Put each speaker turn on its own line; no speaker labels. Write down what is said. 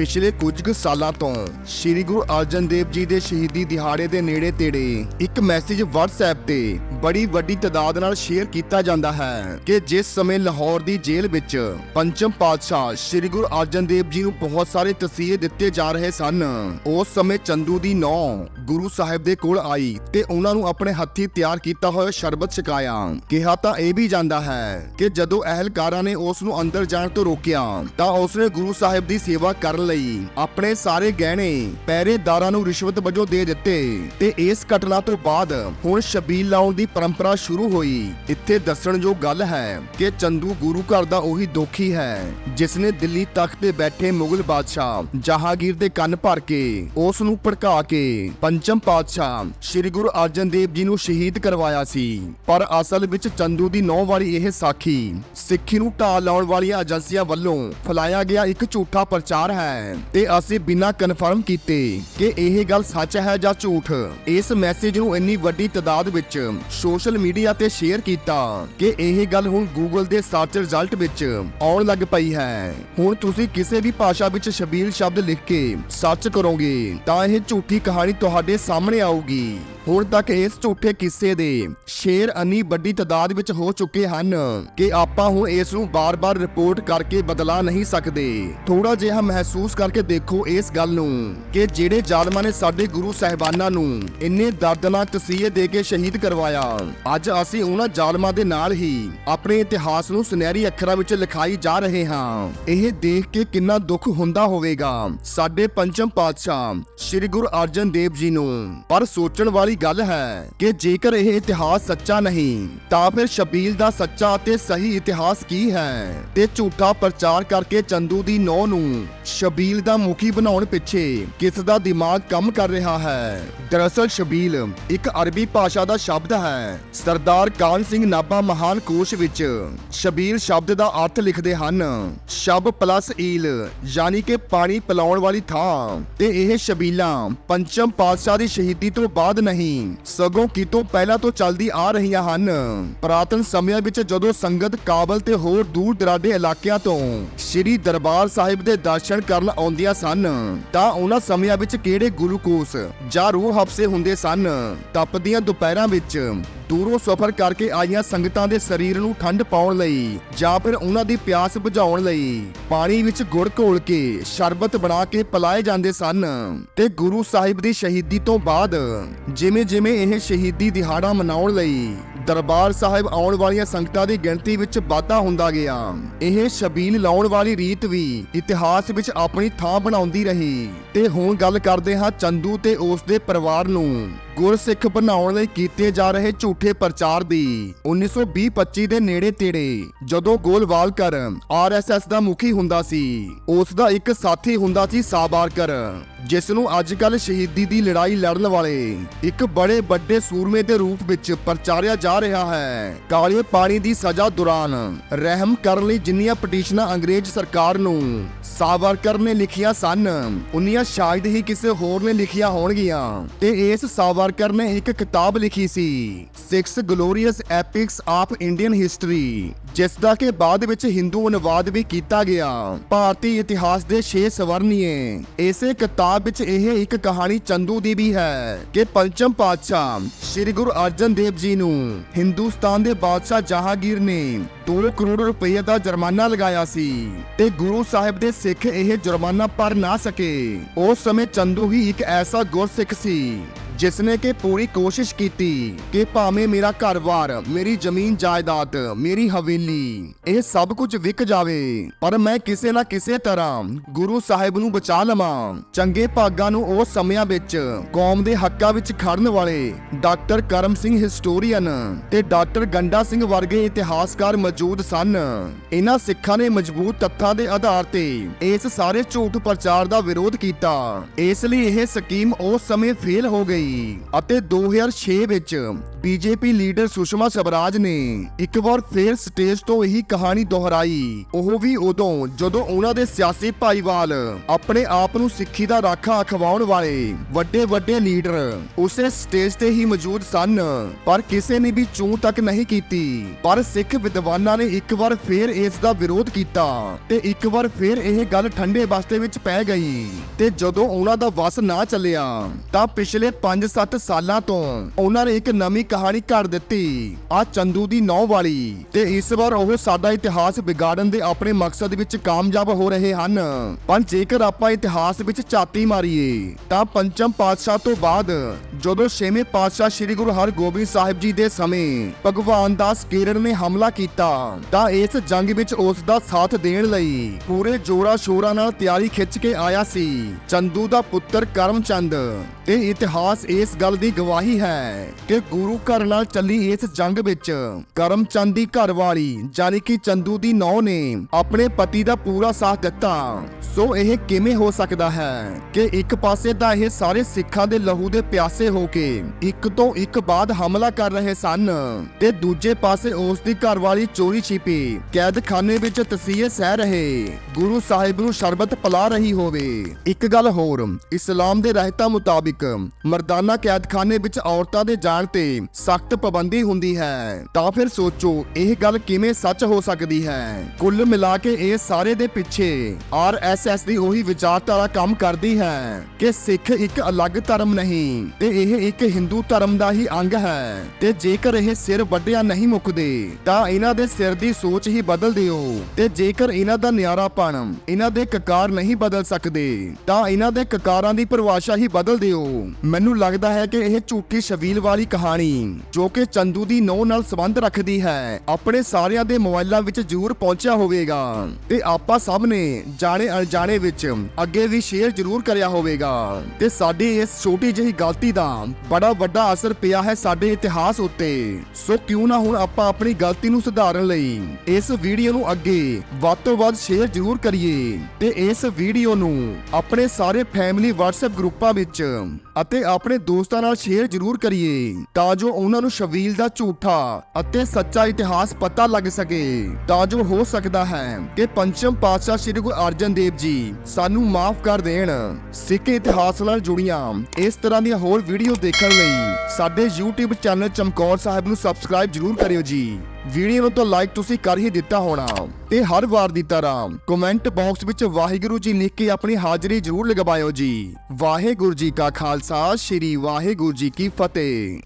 ਪਿਛਲੇ ਕੁਝ ਕੁ ਸਾਲਾਂ ਤੋਂ ਸ੍ਰੀ ਗੁਰੂ ਅਰਜਨ ਦੇਵ ਜੀ ਦੇ ਸ਼ਹੀਦੀ ਦਿਹਾੜੇ ਦੇ ਨੇੜੇ ਤੇੜੇ ਇੱਕ ਮੈਸੇਜ WhatsApp ਤੇ ਬੜੀ ਵੱਡੀ ਤਦਾਦ ਨਾਲ ਸ਼ੇਅਰ ਕੀਤਾ ਜਾਂਦਾ ਹੈ ਕਿ ਜਿਸ ਸਮੇਂ ਲਾਹੌਰ ਦੀ ਜੇਲ੍ਹ ਵਿੱਚ ਪੰਚਮ ਪਾਤਸ਼ਾਹ ਸ੍ਰੀ ਗੁਰੂ ਅਰਜਨ ਦੇਵ ਜੀ ਨੂੰ ਬਹੁਤ ਸਾਰੇ ਤਸੀਹੇ ਦਿੱਤੇ ਜਾ ਰਹੇ ਸਨ, ਉਸ ਸਮੇਂ ਚੰਦੂ ਦੀ ਨੌ ਗੁਰੂ ਸਾਹਿਬ ਦੇ ਕੋਲ ਆਈ ਤੇ ਉਹਨਾਂ ਨੂੰ ਆਪਣੇ ਹੱਥੀਂ ਤਿਆਰ ਕੀਤਾ ਹੋਇਆ ਸ਼ਰਬਤ ਛਕਾਇਆ। ਕਿਹਾ ਤਾਂ ਇਹ ਵੀ ਜਾਂਦਾ ਹੈ ਕਿ ਜਦੋਂ ਅਹਿਲਕਾਰਾਂ ਨੇ ਉਸ ਨੂੰ ਅੰਦਰ ਜਾਣ ਤੋਂ ਰੋਕਿਆ, ਤਾਂ ਉਸਨੇ ਗੁਰੂ ਸਾਹਿਬ ਦੀ ਸੇਵਾ ਕਰਨ ਲਈ ਆਪਣੇ ਸਾਰੇ ਗਹਿਣੇ ਪਹਿਰੇਦਾਰਾਂ ਨੂੰ ਰਿਸ਼ਵਤ ਵਜੋਂ ਦੇ ਦਿੱਤੇ ਤੇ ਇਸ ਘਟਨਾ ਤੋਂ ਬਾਅਦ ਹੁਣ ਸ਼ਬੀਲ ਲਾਉਣ ਦੀ ਪਰੰਪਰਾ ਸ਼ੁਰੂ ਹੋਈ। ਇੱਥੇ ਦੱਸਣਯੋਗ ਗੱਲ ਹੈ ਕਿ ਚੰਦੂ ਗੁਰੂ ਘਰ ਦਾ ਉਹੀ ਦੋਖੀ ਹੈ, ਜਿਸ ਨੇ ਦਿੱਲੀ ਤਖਤ ਤੇ ਬੈਠੇ ਮੁਗਲ ਬਾਦਸ਼ਾਹ ਜਹਾਂਗੀਰ ਦੇ ਕੰਨ ਭਰ ਕੇ ਉਸ ਨੂੰ ਭੜਕਾ ਕੇ ਪੰਚਮ ਪਾਤਸ਼ਾਹ ਸ੍ਰੀ ਗੁਰੂ ਅਰਜਨ ਦੇਵ ਜੀ ਨੂੰ ਸ਼ਹੀਦ ਕਰਵਾਇਆ ਸੀ। ਪਰ ਅਸਲ ਵਿੱਚ ਚੰਦੂ ਦੀ ਨੌ ਵਾਰੀ ਇਹ ਸਾਖੀ ਸਿੱਖੀ ਨੂੰ ਢਾਹ ਲਾਉਣ ਵਾਲੀਆਂ ਏਜੰਸੀਆਂ ਵੱਲੋਂ ਫੈਲਾਇਆ ਗਿਆ ਇੱਕ ਝੂਠਾ ਪ੍ਰਚਾਰ ਹੈ। ਤੇ ਅਸੀਂ ਬਿਨਾਂ ਕਨਫਰਮ ਕੀਤੇ ਕਿ ਇਹ ਗੱਲ ਸੱਚ ਹੈ ਜਾਂ ਝੂਠ। ਇਸ ਮੈਸੇਜ ਨੂੰ ਇੰਨੀ ਵੱਡੀ ਤਦਾਦ ਵਿੱਚ ਸੋਸ਼ਲ ਮੀਡੀਆ ਤੇ ਸ਼ੇਅਰ ਕੀਤਾ ਕਿ ਇਹ ਗੱਲ ਹੁਣ ਗੂਗਲ ਦੇ ਸਰਚ ਰਿਜ਼ਲਟ ਵਿੱਚ ਆਉਣ ਲੱਗ ਪਈ ਹੈ। ਹੁਣ ਤੁਸੀਂ ਕਿਸੇ ਵੀ ਭਾਸ਼ਾ ਵਿੱਚ ਸ਼ਬੀਲ ਸ਼ਬਦ ਲਿਖ ਕੇ ਸਰਚ ਕਰੋਗੇ ਤਾਂ ਇਹ ਝੂਠੀ ਕਹਾਣੀ ਤੁਹਾਡੇ ਸਾਹਮਣੇ ਆਊਗੀ। ਹੁਣ ਤੱਕ ਇਸ ਝੂਠੇ ਕਿੱਸੇ ਦੇ ਸ਼ੇਅਰ ਅੰਨੀ ਵੱਡੀ ਤਦਾਦ ਵਿੱਚ ਹੋ ਚੁੱਕੇ ਹਨ ਕਿ ਆਪਾਂ ਹੁਣ ਇਸ ਨੂੰ ਬਾਰ-ਬਾਰ ਰਿਪੋਰਟ ਕਰਕੇ ਬਦਲਾ ਨਹੀਂ ਸਕਦੇ। ਥੋੜਾ ਜਿਹਾ ਮਹਿਸੂਸ ਕਰਕੇ ਦੇਖੋ ਇਸ ਗੱਲ ਨੂੰ ਕਿ ਜਿਹੜੇ ਜ਼ਾਲਮਾਂ ਨੇ ਸਾਡੇ ਗੁਰੂ ਸਾਹਿਬਾਨਾਂ ਨੂੰ ਇੰਨੇ ਦਰਦਨਾਕ ਤਸੀਹੇ ਦੇ ਕੇ ਸ਼ਹੀਦ ਕਰਵਾਇਆ, ਅੱਜ ਅਸੀਂ ਉਹਨਾਂ ਜ਼ਾਲਮਾਂ ਦੇ ਨਾਲ ਹੀ ਆਪਣੇ ਇਤਿਹਾਸ ਨੂੰ ਸੁਨਹਿਰੀ ਅੱਖਰਾਂ ਵਿੱਚ ਲਿਖਾਈ ਜਾ ਰਹੇ ਹਾਂ। ਇਹ ਦੇਖ ਕੇ ਕਿੰਨਾ ਦੁੱਖ ਹੁੰਦਾ ਹੋਵੇਗਾ ਸਾਡੇ ਪੰਚਮ ਪਾਤਸ਼ਾਹ ਸ੍ਰੀ ਗੁਰੂ ਅਰਜਨ ਦੇਵ ਜੀ ਨੂੰ। ਪਰ ਸੋਚਣ ਵਾਲੀ ਗੱਲ ਹੈ ਕਿ ਜੇਕਰ ਇਹ ਇਤਿਹਾਸ ਸੱਚਾ ਨਹੀਂ, ਤਾਂ ਫਿਰ ਸ਼ਬੀਲ ਦਾ ਸੱਚਾ ਅਤੇ ਸਹੀ ਇਤਿਹਾਸ ਕੀ ਹੈ? ਤੇ ਝੂਠਾ ਪ੍ਰਚਾਰ ਕਰਕੇ ਚੰਦੂ ਦੀ ਨੌ ਨੂੰ ਸ਼ਬੀਲ ਦਾ ਮੁਖੀ ਬਣਾਉਣ ਪਿੱਛੇ ਕਿਸ ਦਾ ਦਿਮਾਗ ਕੰਮ ਕਰ ਰਿਹਾ ਹੈ? ਦਰਅਸਲ ਸ਼ਬੀਲ ਇੱਕ ਅਰਬੀ ਭਾਸ਼ਾ ਦਾ ਸ਼ਬਦ ਹੈ। ਸਰਦਾਰ ਕਾਨ ਸਿੰਘ ਨਾਭਾ ਮਹਾਨ ਕੋਸ਼ ਵਿੱਚ ਸ਼ਬੀਲ ਸ਼ਬਦ ਦਾ ਅਰਥ ਲਿਖਦੇ ਹਨ। ਸ਼ਬ ਪਲੱਸ ਈਲ ਯਾਨੀ ਕਿ ਪਾਣੀ ਪਿਲਾਉਣ ਵਾਲੀ ਥਾਂ। ਤੇ ਇਹ ਸ਼ਬੀਲਾਂ ਪੰਚਮ ਪਾਤਸ਼ਾਹ ਦੀ ਸ਼ਹੀਦੀ ਤੋਂ ਬਾਅਦ ਨਹੀਂ ਸਗੋਂ ਕਿਤੋਂ ਪਹਿਲਾਂ ਤੋਂ ਚੱਲਦੀ ਆ ਰਹੀਆਂ ਹਨ। ਪ੍ਰਾਤਨ ਸਮਿਆਂ ਵਿੱਚ ਜਦੋਂ ਸੰਗਤ ਕਾਬਲ ਤੇ ਹੋਰ ਦੂਰ ਦਰਾਡੇ ਇਲਾਕਿਆਂ ਤੋਂ ਸ੍ਰੀ ਦਰਬਾਰ ਸਾਹਿਬ ਦੇ ਦਰਸ਼ਨ ਕਰਨ ਆਉਂਦੀਆਂ ਸਨ, ਤਾਂ ਉਹਨਾਂ ਸਮਿਆਂ ਵਿੱਚ ਕਿਹੜੇ ਗੁਲੂਕੋਸ ਜਾਂ ਰੂਹ ਹਫਸੇ ਹੁੰਦੇ ਸਨ? ਤਪਦੀਆਂ ਦੁਪਹਿਰਾਂ ਵਿੱਚ ਦੂਰੋਂ ਸਫ਼ਰ ਕਰਕੇ ਆਈਆਂ ਸੰਗਤਾਂ ਦੇ ਸਰੀਰ ਨੂੰ ਠੰਡ ਪਾਉਣ ਲਈ ਜਾਂ ਫਿਰ ਉਹਨਾਂ ਦੀ ਪਿਆਸ ਬੁਝਾਉਣ ਲਈ ਪਾਣੀ ਵਿੱਚ ਗੁੜ ਘੋਲ ਕੇ ਸ਼ਰਬਤ ਬਣਾ ਕੇ ਪਿਲਾਏ ਜਾਂਦੇ ਸਨ। ਤੇ ਗੁਰੂ ਸਾਹਿਬ ਦੀ ਸ਼ਹੀਦੀ ਤੋਂ ਬਾਅਦ ਜਿਵੇਂ ਜਿਵੇਂ ਇਹ ਸ਼ਹੀਦੀ ਦਿਹਾੜਾ ਮਨਾਉਣ ਲਈ ਦਰਬਾਰ ਸਾਹਿਬ ਆਉਣ ਵਾਲੀਆਂ ਸੰਗਤਾਂ ਦੀ ਗਿਣਤੀ ਵਿੱਚ ਵਾਧਾ ਹੁੰਦਾ ਗਿਆ। ਇਹ ਸ਼ਬੀਲ ਲਾਉਣ ਵਾਲੀ ਰੀਤ ਵੀ ਇਤਿਹਾਸ ਵਿੱਚ ਆਪਣੀ ਥਾਂ ਬਣਾਉਂਦੀ ਰਹੀ। ਤੇ ਹੁਣ ਗੱਲ ਕਰਦੇ ਹਾਂ ਚੰਦੂ ਤੇ ਉਸ ਦੇ ਪਰਿਵਾਰ ਨੂੰ। ਗੁਰਸਿੱਖ ਬਣਾਉਣ ਲਈ ਕੀਤੇ ਜਾ ਰਹੇ ਝੂਠੇ ਪ੍ਰਚਾਰ ਦੀ 1920-25 ਦੇ ਨੇੜੇ ਤੇੜੇ ਜਦੋਂ ਗੋਲਵਾਲਕਰ ਆਰਐਸਐਸ ਦਾ ਮੁਖੀ ਹੁੰਦਾ ਸੀ, ਉਸ ਦਾ ਇੱਕ ਸਾਥੀ ਹੁੰਦਾ ਸੀ ਸਾਬਾਰਕਰ, ਜਿਸ ਨੂੰ ਅੱਜ ਕੱਲ ਸ਼ਹੀਦੀ ਦੀ ਲੜਾਈ ਲੜਨ ਵਾਲੇ ਇੱਕ ਬੜੇ ਵੱਡੇ ਸੂਰਮੇ ਦੇ ਰੂਪ ਵਿੱਚ ਪ੍ਰਚਾਰਿਆ ਜਾ ਰਿਹਾ ਹੈ। ਕਾਲੇ ਪਾਣੀ ਦੀ ਸਜ਼ਾ ਦੌਰਾਨ ਰਹਿਮ ਕਰਨ ਲਈ ਜਿੰਨੀਆਂ ਪਟੀਸ਼ਨਾਂ ਅੰਗਰੇਜ਼ ਸਰਕਾਰ ਨੂੰ ਸਾਵਰਕਰ ਨੇ ਲਿਖੀਆਂ ਸਨ, ਉਨੀਆਂ ਸ਼ਾਇਦ ਹੀ ਕਿਸੇ ਹੋਰ ਨੇ ਲਿਖੀਆਂ ਹੋਣਗੀਆਂ। ਤੇ ਇਸ ਸਾਵਰਕਰ ਨੇ ਇੱਕ ਕਿਤਾਬ ਲਿਖੀ ਸੀ 6 glorious epics of Indian history ਜਿਸ ਦਾ ਕਿ ਬਾਅਦ ਵਿੱਚ ਹਿੰਦੂ ਅਨੁਵਾਦ ਵੀ ਕੀਤਾ ਗਿਆ। ਭਾਰਤੀ ਇਤਿਹਾਸ ਦੇ 6 ਸਵਰਨੀਏ ਇਸੇ ਕਿਤਾਬ ਵਿੱਚ ਇਹ ਇੱਕ ਕਹਾਣੀ ਚੰਦੂ ਦੀ ਵੀ ਹੈ ਕਿ ਪੰਚਮ ਪਾਤਸ਼ਾਹ ਸ੍ਰੀ ਗੁਰੂ ਅਰਜਨ ਦੇਵ ਜੀ ਨੂੰ ਹਿੰਦੁਸਤਾਨ ਦੇ ਬਾਦਸ਼ਾਹ ਜਹਾਂਗੀਰ ਨੇ 2 ਕਰੋੜ ਰੁਪਏ ਦਾ ਜੁਰਮਾਨਾ ਲਗਾਇਆ ਸੀ ਤੇ ਗੁਰੂ ਸਾਹਿਬ ਦੇ ਸਿੱਖ ਇਹ ਜੁਰਮਾਨਾ ਭਰ ਨਾ ਸਕੇ। ਉਸ ਸਮੇਂ ਚੰਦੂ ਹੀ ਇੱਕ ਐਸਾ ਗੁਰਸਿੱਖ ਸੀ ਜਿਸ ਨੇ ਕਿ ਪੂਰੀ ਕੋਸ਼ਿਸ਼ ਕੀਤੀ ਕਿ ਭਾਵੇਂ ਮੇਰਾ ਘਰ-ਬਾਰ ਮੇਰੀ ਜ਼ਮੀਨ ਜਾਇਦਾਦ, ਮੇਰੀ ਹਵੇਲੀ, ਇਹ ਸਭ ਕੁਝ ਵਿਕ ਜਾਵੇ, ਪਰ ਮੈਂ ਕਿਸੇ ਨਾ ਕਿਸੇ ਤਰ੍ਹਾਂ ਗੁਰੂ ਸਾਹਿਬ ਨੂੰ ਬਚਾ ਲਵਾਂ। ਚੰਗੇ ਭਾਗਾਂ ਨੂੰ ਉਸ ਸਮਿਆਂ ਵਿੱਚ ਕੌਮ ਦੇ ਹੱਕਾਂ ਵਿੱਚ ਖੜਨ ਵਾਲੇ ਡਾਕਟਰ ਕਰਮ ਸਿੰਘ ਹਿਸਟੋਰੀਅਨ ਤੇ ਡਾਕਟਰ ਗੰਡਾ ਸਿੰਘ ਵਰਗੇ ਇਤਿਹਾਸਕਾਰ ਮੌਜੂਦ ਸਨ। ਇਹਨਾਂ ਸਿੱਖਾਂ ਨੇ ਮਜ਼ਬੂਤ ਤੱਥਾਂ ਦੇ ਆਧਾਰ ਤੇ ਇਸ ਸਾਰੇ ਝੂਠ ਪ੍ਰਚਾਰ ਦਾ ਵਿਰੋਧ ਕੀਤਾ। ਇਸ ਲਈ ਇਹ ਸਕੀਮ ਉਸ ਸਮੇਂ ਫੇਲ ਹੋ ਗਈ ਅਤੇ 2006 ਵਿੱਚ ਬੀਜੇਪੀ ਲੀਡਰ ਸੁਸ਼ਮਾ ਸਵਰਾਜ ਨੇ ਇੱਕ ਵਾਰ ਫੇਰ ਸਟੇਜ ਤੋਂ ਇਹੀ ਕਹਾਣੀ ਦੁਹਰਾਈ। ਉਹ ਵੀ ਉਦੋਂ ਜਦੋਂ ਉਹਨਾਂ ਦੇ ਸਿਆਸੀ ਭਾਈਵਾਲ ਆਪਣੇ ਆਪ ਨੂੰ ਸਿੱਖੀ ਦਾ ਰਾਖਾ ਅਖਵਾਉਣ ਵਾਲੇ ਵੱਡੇ ਵੱਡੇ ਲੀਡਰ ਉਸੇ ਸਟੇਜ ਤੇ ਹੀ ਮੌਜੂਦ ਸਨ, ਪਰ ਕਿਸੇ ਨੇ ਵੀ ਚੂੰ ਤੱਕ ਨਹੀਂ ਕੀਤੀ। ਪਰ ਸਿੱਖ ਵਿਦਵਾਨਾਂ ਨੇ ਇੱਕ ਵਾਰ ਫੇਰ ਇਸ ਦਾ ਵਿਰੋਧ ਕੀਤਾ ਤੇ ਇੱਕ ਵਾਰ ਫੇਰ ਇਹ ਗੱਲ ਠੰਡੇ ਬਸਤੇ ਵਿੱਚ ਪੈ ਗਈ ਤੇ ਜਦੋਂ ਉਹਨਾਂ ਦਾ ਵਸ ਨਾ ਚੱਲਿਆ, ਤਾਂ ਪਿਛਲੇ 5-7 ਸਾਲਾਂ ਤੋਂ ਉਹਨਾਂ ਨੇ ਇੱਕ ਨਵੀਂ ਕਹਾਣੀ ਘੜ ਦਿੱਤੀ। ਆ ਚੰਦੂ ਦੀ ਨੌ ਵਾਲੀ। ਤੇ ਇਸ ਵਾਰ ਉਹ ਸਾਡਾ ਇਤਿਹਾਸ ਵਿਗਾੜਨ ਦੇ ਆਪਣੇ ਮਕਸਦ ਵਿੱਚ ਕਾਮਯਾਬ ਹੋ ਰਹੇ ਹਨ। ਪਰ ਜੇਕਰ ਆਪਾਂ ਇਤਿਹਾਸ ਵਿੱਚ ਝਾਤੀ ਮਾਰੀਏ, ਤਾਂ ਪੰਚਮ ਪਾਤਸ਼ਾਹ ਤੋਂ ਬਾਅਦ ਜਦੋਂ ਛੇਵੇਂ ਪਾਤਸ਼ਾਹ ਸ੍ਰੀ ਗੁਰੂ ਹਰਗੋਬਿੰਦ ਸਾਹਿਬ ਜੀ ਦੇ ਸਮੇਂ ਭਗਵਾਨ ਦਾਸ ਕੇਰੜ ਨੇ ਹਮਲਾ ਕੀਤਾ, ਤਾਂ ਇਸ ਜੰਗ ਵਿੱਚ ਉਸ ਦਾ ਸਾਥ ਦੇਣ ਲਈ ਪੂਰੇ ਜੋਰਾ ਸ਼ੋਰਾ ਨਾਲ ਤਿਆਰੀ ਖਿੱਚ ਕੇ ਆਇਆ ਸੀ। ਚੰਦੂ ਦਾ ਪੁੱਤਰ ਕਰਮਚੰਦ। ਤੇ ਇਤਿਹਾਸ ਇਸ ਗੱਲ ਦੀ ਗਵਾਹੀ ਹੈ ਕਿ ਗੁਰੂ ਘਰ ਨਾਲ ਚੱਲੀ ਇਸ ਜੰਗ ਵਿੱਚ। ਕਰਮਚੰਦ ਦੀ ਘਰਵਾਲੀ ਜਾਨੀ ਕਿ ਚੰਦੂ ਦੀ ਨੌ ਨੇ ਆਪਣੇ ਪਤੀ ਦਾ ਪੂਰਾ ਸਾਥ ਦਿੱਤਾ। ਸੋ ਇਹ ਕਿਵੇਂ ਹੋ ਸਕਦਾ ਹੈ ਕਿ ਇੱਕ ਪਾਸੇ ਤਾਂ ਇਹ ਸਾਰੇ ਸਿੱਖਾਂ ਦੇ ਲਹੂ ਦੇ ਪਿਆਸੇ ਹੋ ਕੇ ਇੱਕ ਤੋਂ ਇੱਕ ਬਾਅਦ ਹਮਲਾ ਕਰ ਰਹੇ ਸਨ ਤੇ ਦੂਜੇ ਪਾਸੇ ਉਸ ਦੀ ਘਰਵਾਲੀ ਚੋਰੀ ਛਿਪੀ, ਕੈਦਖਾਨੇ ਵਿੱਚ ਤਸੀਹੇ ਸਹਿ ਰਹੇ, ਗੁਰੂ ਸਾਹਿਬ ਨੂੰ ਸ਼ਰਬਤ ਪਿਲਾ ਰਹੀ ਹੋਵੇ। ਇੱਕ ਗੱਲ ਹੋਰ, ਇਸਲਾਮ ਦੇ ਰਹਿਤਾ ਮੁਤਾਬਿਕ ਮਰਦਾਨਾ ਕੈਦਖਾਨੇ ਵਿੱਚ ਔਰਤਾਂ ਦੇ ਜਾਣ ਤੇ ਸਖਤ ਪਾਬੰਦੀ ਹੁੰਦੀ ਹੈ। ਤਾਂ ਫਿਰ ਸੋਚੋ, ਇਹ ਗੱਲ ਕਿਵੇਂ ਸੱਚ ਹੋ ਸਕਦੀ ਹੈ? ਕੁੱਲ ਮਿਲਾ ਕੇ ਇਹ ਸਾਰੇ ਦੇ ਪਿੱਛੇ ਆਰਐਸਐਸ ਦੀ ਉਹੀ ਵਿਚਾਰਧਾਰਾ ਕੰਮ ਕਰਦੀ ਹੈ ਕਿ ਸਿੱਖ ਇੱਕ ਅਲੱਗ ਧਰਮ ਨਹੀਂ, ਤੇ ਇਹ ਇੱਕ ਹਿੰਦੂ ਧਰਮ ਦਾ ਹੀ ਅੰਗ ਹੈ। ਤੇ ਜੇਕਰ ਇਹ ਸਿਰ ਵੱਡਿਆ ਨਹੀਂ ਮੁੱਕਦੇ, ਤਾਂ ਇਹਨਾਂ ਦੇ ਸਿਰ ਦੀ ਸੋਚ ਹੀ ਬਦਲ ਦਿਓ। ਤੇ ਜੇਕਰ ਇਹਨਾਂ ਦਾ ਨਿਆਰਾਪਣ ਇਹਨਾਂ ਦੇ ਕਕਾਰ ਨਹੀਂ ਬਦਲ ਸਕਦੇ, ਤਾਂ ਇਹਨਾਂ ਦੇ ਕਕਾਰਾਂ ਦੀ ਪਰਿਭਾਸ਼ਾ ਹੀ ਬਦਲ ਦਿਓ। ਮੈਨੂੰ ਲੱਗਦਾ ਹੈ ਕਿ ਇਹ ਝੂਠੀ ਸ਼ਬੀਲ ਵਾਲੀ ਕਹਾਣੀ ਜੋ ਕਿ ਚੰਦੂ ਦੀ ਨੌ ਨਾਲ ਸੰਬੰਧ ਰੱਖਦੀ ਹੈ, ਆਪਣੇ ਸਾਰਿਆਂ ਦੇ ਮੋਬਾਈਲਾਂ ਵਿੱਚ ਜ਼ਰੂਰ ਪਹੁੰਚਿਆ ਹੋਵੇਗਾ। ਤੇ ਆਪਾਂ ਸਭ ਨੇ ਜਾਣੇ ਅਣਜਾਣੇ ਵਿੱਚ ਅੱਗੇ ਵੀ ਸ਼ੇਅਰ ਜ਼ਰੂਰ ਕਰਿਆ ਹੋਵੇਗਾ। ਤੇ ਸਾਡੀ ਇਸ ਛੋਟੀ ਜਿਹੀ ਗਲਤੀ ਦਾ ਬੜਾ ਵੱਡਾ ਅਸਰ ਪਿਆ ਹੈ ਸਾਡੇ ਇਤਿਹਾਸ ਉੱਤੇ। ਸੋ ਕਿਉਂ ਨਾ ਹੁਣ ਆਪਾਂ ਆਪਣੀ ਗਲਤੀ ਨੂੰ ਸੁਧਾਰਨ ਲਈ ਇਸ ਵੀਡੀਓ ਨੂੰ ਅੱਗੇ ਵੱਧ ਤੋਂ ਵੱਧ ਸ਼ੇਅਰ ਜ਼ਰੂਰ ਕਰੀਏ। ਤੇ ਇਸ ਵੀਡੀਓ ਨੂੰ ਆਪਣੇ ਸਾਰੇ ਫੈਮਿਲੀ WhatsApp ਗਰੁੱਪਾਂ ਵਿੱਚ ਅਤੇ ਆਪਣੇ ਦੋਸਤਾਂ ਨਾਲ ਸ਼ੇਅਰ ਜ਼ਰੂਰ ਕਰੀਏ ਤਾਂ ਜੋ ਉਹਨਾਂ ਨੂੰ ਸ਼ਬੀਲ ਦਾ ਝੂਠਾ ਅਤੇ ਸੱਚਾ ਇਤਿਹਾਸ ਪਤਾ ਲੱਗ ਸਕੇ। ਤਾਂ ਜੋ ਹੋ ਸਕਦਾ ਹੈ ਕਿ ਪੰਚਮ ਪਾਤਸ਼ਾਹ ਸ੍ਰੀ ਗੁਰੂ ਅਰਜਨ ਦੇਵ ਜੀ ਸਾਨੂੰ ਮਾਫ ਕਰ ਦੇਣ। ਸਿੱਖ ਇਤਿਹਾਸ ਨਾਲ ਜੁੜੀਆਂ ਇਸ ਤਰ੍ਹਾਂ ਦੀਆਂ ਹੋਰ ਵੀਡੀਓ ਦੇਖਣ ਲਈ ਸਾਡੇ YouTube ਚੈਨਲ ਚਮਕੌਰ ਸਾਹਿਬ ਨੂੰ ਸਬਸਕ੍ਰਾਈਬ ਜ਼ਰੂਰ ਕਰਿਓ ਜੀ। ਵੀਡੀਓ ਨੂੰ ਤਾਂ ਲਾਈਕ ਤੁਸੀਂ ਕਰ ਹੀ ਦਿੱਤਾ ਹੋਣਾ ਤੇ ਹਰ ਵਾਰ ਦੀ ਤਰ੍ਹਾਂ ਕਮੈਂਟ ਬਾਕਸ ਵਿੱਚ ਵਾਹਿਗੁਰੂ ਜੀ ਲਿਖ ਕੇ ਆਪਣੀ ਹਾਜ਼ਰੀ ਜ਼ਰੂਰ ਲਗਵਾਇਓ ਜੀ। ਵਾਹਿਗੁਰੂ ਜੀ ਕਾ ਖਾਲਸਾ, ਸ੍ਰੀ ਵਾਹਿਗੁਰੂ ਜੀ ਕੀ ਫਤਿਹ।